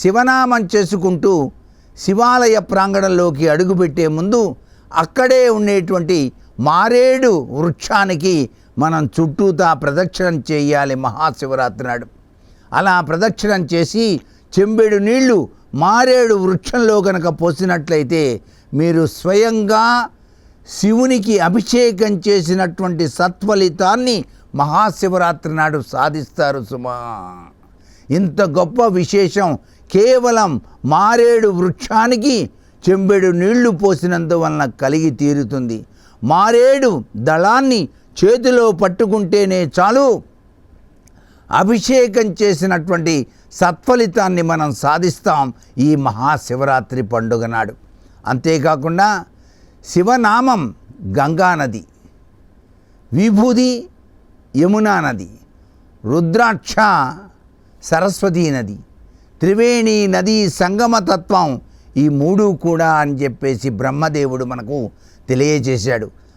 శివనామం చేసుకుంటూ శివాలయ ప్రాంగణంలోకి అడుగుపెట్టే ముందు అక్కడే ఉండేటువంటి మారేడు వృక్షానికి మనం చుట్టూతా ప్రదక్షిణం చేయాలి మహాశివరాత్రి నాడు. అలా ప్రదక్షిణం చేసి చెంబెడు నీళ్ళు మారేడు వృక్షంలో కనుక పోసినట్లయితే మీరు స్వయంగా శివునికి అభిషేకం చేసినటువంటి సత్ఫలితాన్ని మహాశివరాత్రి నాడు సాధిస్తారు సుమా. ఇంత గొప్ప విశేషం. కేవలం మారేడు వృక్షానికి చెంబెడు నీళ్ళు పోసినందువలన కలిగి తీరుతుంది. మారేడు దళాన్ని చేతిలో పట్టుకుంటేనే చాలు. అభిషేకం చేసినటువంటి సత్ఫలితాన్ని మనం సాధిస్తాం ఈ మహాశివరాత్రి పండుగ నాడు. అంతేకాకుండా శివనామం గంగా నది విభూది యమునా నది రుద్రాక్ష సరస్వతీ నది. త్రివేణి నది సంగమతత్వం ఈ మూడు కూడా అని చెప్పేసి బ్రహ్మదేవుడు మనకు తెలియజేశాడు.